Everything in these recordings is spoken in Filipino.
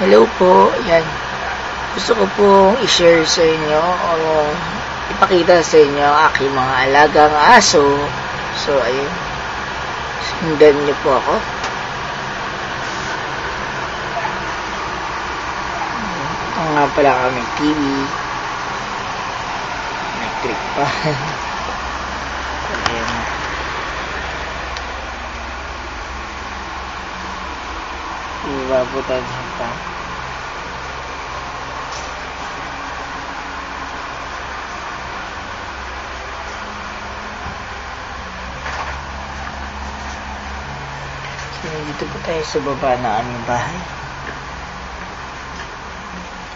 Hello po, yan. Gusto ko pong i-share sa inyo o ipakita sa inyo ang aking mga alagang aso. So, ayun. Sundan niyo po ako. Ito nga pala kami TV. Electric pa. Ayan. Ibabutan siya pa. So, dito po tayo sa baba ng aming bahay.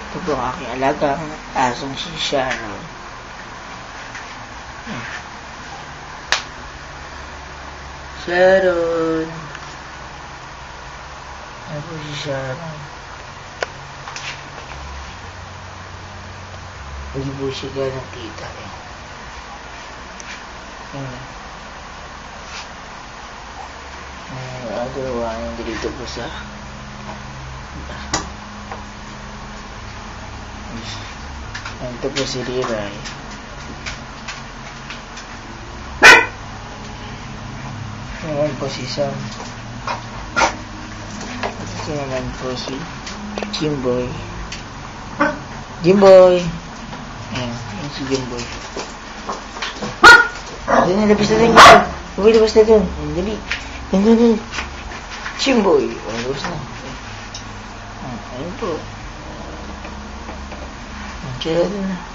Ito po ang aking alagang asong si. Ayan. Sharon. Ayan po si Sharon. Hindi po siya ganang kita eh. Ayan. Ay, agawa yung dito po sa Ito po si Riray. Ayan po si Sam. Ito naman po si Jimboy. Jimboy! Ayan, si Jimboy. Doon na, labas na doon. Uy, labas na doon. Dali. Doon, doon, doon. Jimboy. O, labas na. Ah, ayun po. Kaya doon na.